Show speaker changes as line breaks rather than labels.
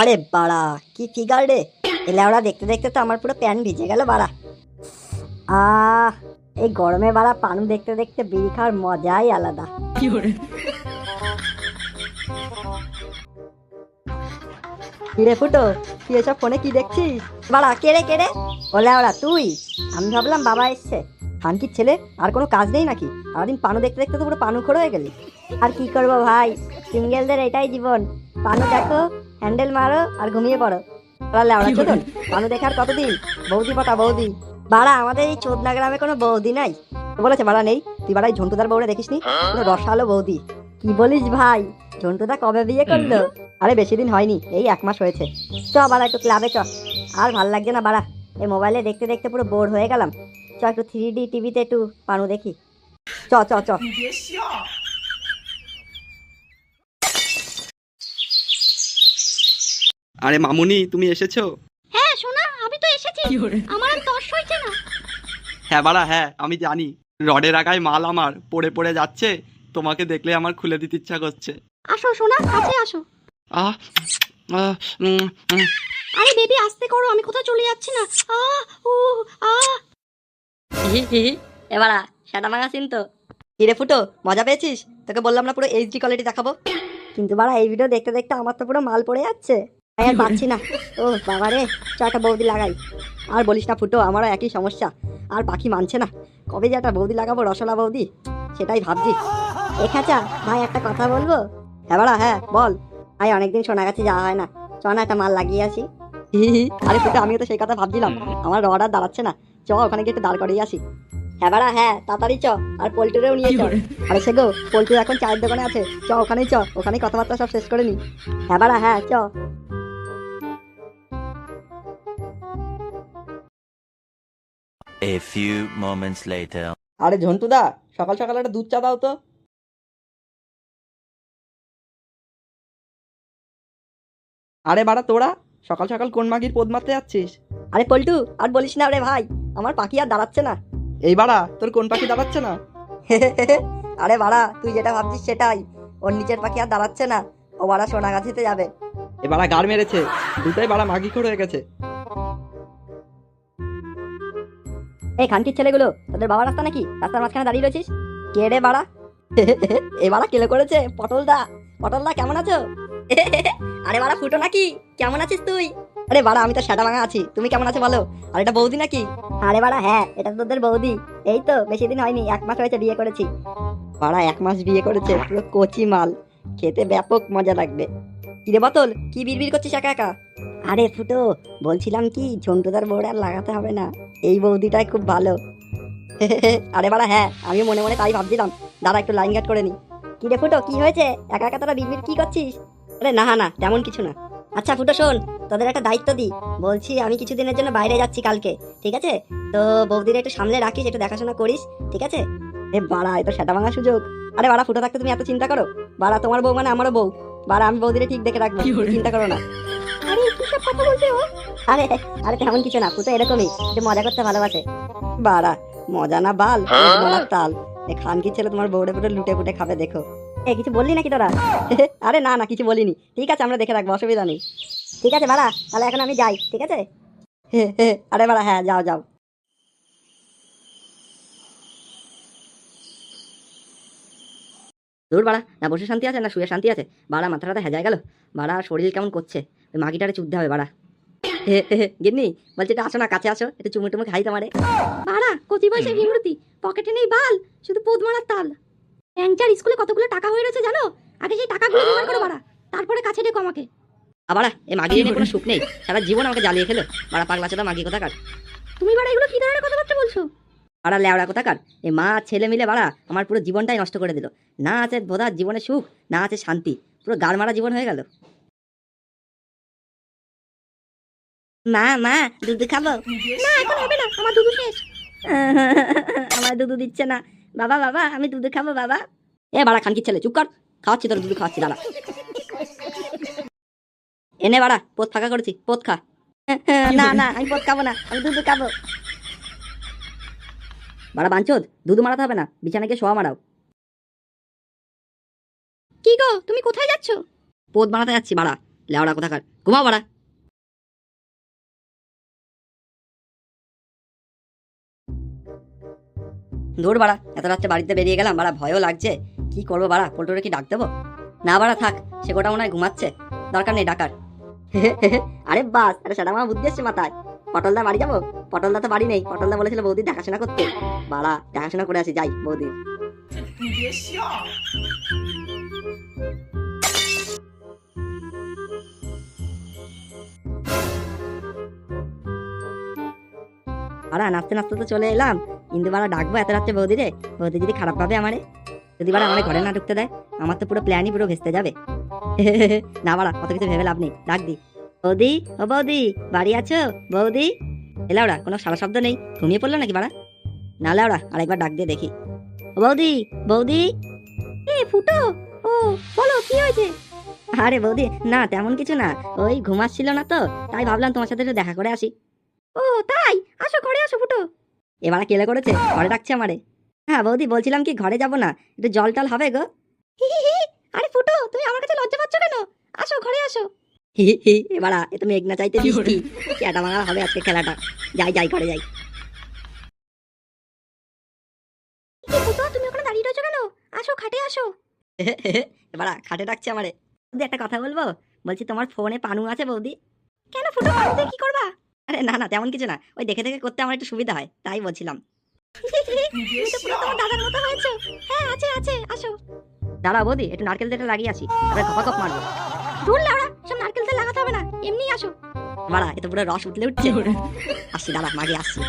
আরে বাড়া কি ফিগার রে? এলে ওরা দেখতে দেখতে তো আমার পুরো প্যান ভিজে গেল বাড়া। আহ এই গরমে বাড়া পানু দেখতে দেখতে বিড়ি খাওয়ার মজাই আলাদা। কিরে ফুটো তুই এসব ফোনে কি দেখছিস? বাড়া কেড়ে কেড়ে ওলে ওরা তুই? আমি ভাবলাম বাবা এসছে। খানকির ছেলে আর কোনো কাজ নেই নাকি? সারাদিন পানু দেখতে দেখতে তো পুরো পানু খোড় হয়ে গেলি। আর কি করব ভাই? সিঙ্গেলদের এটাই জীবন। পানু দেখো হ্যান্ডেল মারো আর ঘুমিয়ে পড়ো। ওরা লেওড়া চোদন পানু দেখে আর কতদিন? বৌদি পটা বৌদি। বাড়া আমাদের এই চোদনা গ্রামে কোনো বৌদি নাই। বলেছে বাড়া নেই তুই বাড়াই ঝন্টুদার বউরে দেখিসনি? পুরো রসালো বৌদি। কি বলিস ভাই ঝন্টুদা কবে বিয়ে করল? আরে বেশি দিন হয়নি এই এক মাস হয়েছে। চ বাড়া একটু ক্লাবে চ। আর ভালো লাগছে না বাড়া এই মোবাইলে দেখতে দেখতে পুরো বোর হয়ে গেলাম। চ একটু থ্রি ডি টিভিতে একটু পানু দেখি। চ চ চ।
আরে মামুনি তুমি এসেছ?
হ্যাঁ শোনা আমি তো এসেছি। আমার আর তর্স হয়েছে না।
হ্যাঁ বাড়া হ্যাঁ আমি জানি। রডের আগায় মাল আমার পড়ে পড়ে যাচ্ছে। তোমাকে দেখলে আমার খুলে দিতে ইচ্ছা করছে।
আসো শোনা কাছে আসো।
আহ আহ, উম, উম।
আরে বেবি আস্তে করো আমি কোথাও চলে যাচ্ছি না। আ। ও আ
এবারা সেটা মাগাসিন তো। কিরে ফুটো মজা পেয়েছিস? তোকে বললাম না পুরো এইচডি কোয়ালিটি দেখাবো। কিন্তু বাড়া এই ভিডিও দেখতে দেখতে আমার তো পুরো মাল পড়ে যাচ্ছে। আর পাচ্ছি না। ও বাবা রে চ একটা বৌদি লাগাই। আর বলিস না ফুটো আমারও একই সমস্যা। আর পাখি মানছে না। কবে যে একটা বৌদি লাগাবো রসলা বৌদি? সেটাই ভাবছি। এ খাঁচা ভাই একটা কথা বলব? হ্যাঁ বাড়া হ্যাঁ বল। ভাই অনেকদিন সোনাগাছি যাওয়া হয় না। চ না একটা মাল লাগিয়ে আসি। আরে ফুটো আমিও তো সেই কথা ভাবছিলাম। আমার রড আর দাঁড়াচ্ছে না। চ ওখানে গিয়ে একটু দাঁড় করিয়ে আসি। হ্যাঁ বাড়া হ্যাঁ তাড়াতাড়ি চ আর পোলট্রিরেও নিয়ে চ। আরে সে গো পোল্ট্রি এখন চায়ের দোকানে আছে। চ ওখানেই চ ওখানেই কথাবার্তা সব শেষ করে নি। হ্যাঁ বাড়া হ্যাঁ চ।
A few moments later.
আরে ঝন্টুদা সকাল সকাল একটা দুধ চা দাও তো। আরে বাড়া তোরা সকাল সকাল কোন মাগির পোদ মারতে যাচ্ছিস?
আরে পল্টু আর বলিস না রে ভাই আমার পাখি আর দাঁড়াচ্ছে না।
এই বাড়া তোর কোন পাখি দাঁড়াচ্ছে না?
আরে বাড়া তুই যেটা ভাবছিস সেটাই ওর নিচের পাখি আর দাঁড়াচ্ছে না ও বাড়া সোনাগাছিতে যাবে।
এ বাড়া গাড় মেরেছে দুটাই বাড়া মাগি খোর হয়ে গেছে।
এই খানকির ছেলেগুলো, তোদের বাবা রাস্তা নাকি? রাস্তার মাঝখানে দাঁড়িয়ে রয়েছিস? কে রে বাড়া? এ বাড়া কেলে করেছে? পটলদা পটলদা, কেমন আছো? আরে বাড়া, ফুটো নাকি? কেমন আছিস তুই? আরে বাড়া, আমি তো সেটা ভাঙা আছি। তুমি কেমন আছো বলো? আর এটা বৌদি নাকি? আরে বাড়া হ্যাঁ এটা তোদের বৌদি। এই তো, বেশি দিন হয়নি, এক মাস হয়েছে বিয়ে করেছি। বাড়া, এক মাস বিয়ে করেছে, পুরো কচি মাল। খেতে ব্যাপক মজা লাগবে। কিরে বোতল, কি বিড়বিড় করছিস একা একা? আরে ফুটো, বলছিলাম কি ঝন্টুদার আর লাগাতে হবে না। এই বৌদিটাই খুব ভালো। আরে বাড়া হ্যাঁ আমি মনে মনে তাই ভাবছিলাম। দাঁড়া একটু লাইন গার্ড করে নি। কি রে ফুটো কি হয়েছে? একা একা তোরা বিড়বিড় কি করছিস? আরে না না তেমন কিছু না। আচ্ছা ফুটো শোন তোদের একটা দায়িত্ব দি বলছি আমি কিছুদিনের জন্য বাইরে যাচ্ছি কালকে ঠিক আছে? তো বৌদির একটু সামনে রাখিস একটু দেখাশোনা করিস ঠিক আছে? এ বাড়া এ তো সেটা ভাঙা সুযোগ। আরে বাড়া ফুটো থাকতে তুমি এত চিন্তা করো? বাড়া তোমার বউ মানে আমারও বউ। বাড়া আমি বৌদিরে ঠিক দেখে রাখব চিন্তা করো না।
আরে কি সব কথা বলছে ও?
আরে আরে তেমন কিছু না পুতো এরকমই একটু মজা করতে ভালোবাসে। বাড়া মজা না বাল মজার তাল। এ খানকি ছেলে তোমার বউরে পুরো লুটে পুটে খাবে দেখো। এ কিছু বললি নাকি তোরা? আরে না না কিছু বলিনি। ঠিক আছে আমরা দেখে রাখব অসুবিধা নেই। ঠিক আছে বাড়া তাহলে এখন আমি যাই ঠিক আছে? আরে বাড়া হ্যাঁ যাও যাও। দূর বাড়া না বসে শান্তি আছে না শুয়ে শান্তি আছে? বাড়া মাথা টাথা হেজায় গেল। বাড়া শরীর কেমন করছে? ওই মাগিটারে চুদ্ধে হবে বাড়া। গিন্নি বলছি এটা আসো না কাছে আসো একটু চুমু টুমু খাই তোমারে।
পাড়া কচি বয়সে ভিমরতি পকেটে নেই বাল শুধু পোদ মারার তাল। প্যাংচার স্কুলে কতগুলো টাকা হয়ে রয়েছে জানো? আগে সেই টাকাগুলো জোগাড় করো বাড়া তারপরে কাছে ডেকো আমাকে।
আবার এই মাগি নিয়ে কোনো সুখ নেই সারা জীবন আমাকে জ্বালিয়ে খেলো। বাড়া পাগলা ছেলে মাগি কোথাকার?
তুমি বাড়া এগুলো কি ধরনের কথাবার্তা বলছো?
বাড়া লেওড়া কোথাকার? এই মা ছেলে মিলে বাড়া আমার পুরো জীবনটাই নষ্ট করে দিল। না আছে বোধা জীবনে সুখ না আছে শান্তি পুরো গাড় মারা জীবন হয়ে গেল। মা মা দুধ খাব?
না এখন হবে না আমার দুধ শেষ।
আমার দুধ দিচ্ছে না। বাবা বাবা আমি দুধ খাব বাবা। এ বাড়া খানকি ছেলে চুপ কর। খাওয়াচ্ছি তোর দুধ খাওয়াচ্ছি দাঁড়া। এনে বাড়া পোত ফাঁকা করেছি পোত খা। না না আমি পোত খাব না আমি দুধ খাব। বাড়া বাঞ্চোদ দুধ মারাতে হবে না বিছানায় গিয়ে শোয়া মারাও।
কি গো তুমি কোথায় যাচ্ছ?
পোত মারাতে যাচ্ছি বাড়া। লেওড়া কোথাকার? ঘুমাও বাড়া। দূর বাড়া, এত রাত্রে বাড়িতে বেরিয়ে গেলাম, বাড়া ভয়ও লাগছে। কি করব বাড়া, পল্টুরে কি ডাক দেবো? না বাড়া থাক, সে গোটা মনে হয় ঘুমাচ্ছে, দরকার নেই ডাকার। আরে বাস আরে সেটা আমার বুদ্ধি এসছে মাথায়। পটলদা বাড়ি যাব? পটলদা তো বাড়ি নেই, পটলদা বলেছিল বৌদি দেখাশোনা করতে। বাড়া, দেখাশোনা করে আসি, যাই বৌদির বাড়া, নাচতে নাচতে তো চলে এলাম। কিন্তু বাড়া ডাকবো এত রাত্রে বৌদি রে? বৌদি যদি খারাপ পাবে আমারে যদি বাড়া আমার ঘরে না ঢুকতে দেয় আমার তো পুরো প্ল্যানই পুরো ভেস্তে যাবে। না বাড়া কত কিছু ভেবে লাভ নেই ডাক দি। বৌদি ও বৌদি বাড়ি আছো? বৌদি? এলা ওরা কোনো সারা শব্দ নেই ঘুমিয়ে পড়ল নাকি বাড়া না ওরা আরেকবার ডাক দিয়ে দেখি। ও বৌদি বৌদি?
এ ফুটো ও বলো কি হয়েছে?
আরে বৌদি না তেমন কিছু না ওই ঘুমাচ্ছিল না তো তাই ভাবলাম তোমার সাথে একটু দেখা করে আসি।
ও তাই? আসো ঘরে আসো ফুটো।
এবারে কেলে করেছে? ঘরে ডাকছে আমারে। হ্যাঁ বৌদি বলছিলাম কি ঘরে যাব না? একটু জল টল হবে গো।
আরে ফুটো তুমি আমার কাছে লজ্জা পাচ্ছ কেন? আসো ঘরে আসো।
হি হি এবারা এ তুমি এক না চাইতে বৃষ্টি। ভাঙা হবে আজকে খেলাটা? যাই যাই করে যাই।
ফুটো তুমি ওখানে দাঁড়িয়ে রয়েছো কেন? আসো খাটে আসো।
এবারা খাটে ডাকছে আমারে। বৌদি একটা কথা বলব? বলছি তোমার ফোনে পানু আছে বৌদি।
কেন ফুটো বাড়িতে কি করবা?
আরে না না তেমন কিছু না। ওই দেখে দেখে করতে আমার একটু সুবিধা হয় তাই বলছিলাম।
দাদার মতো হয়েছো। হ্যাঁ আছে আছে আসো।
দাঁড়া বৌদি একটু নারকেল তেলটা লাগিয়ে আসি। তারপরে গপা গপ মারবো।
দূর লাউড়া সব নারকেল তেল লাগাতে হবে না এমনি আসো।
মারা এত পুরো রস উঠলে উঠছে। আসছি দাঁড়া মাগে আসছি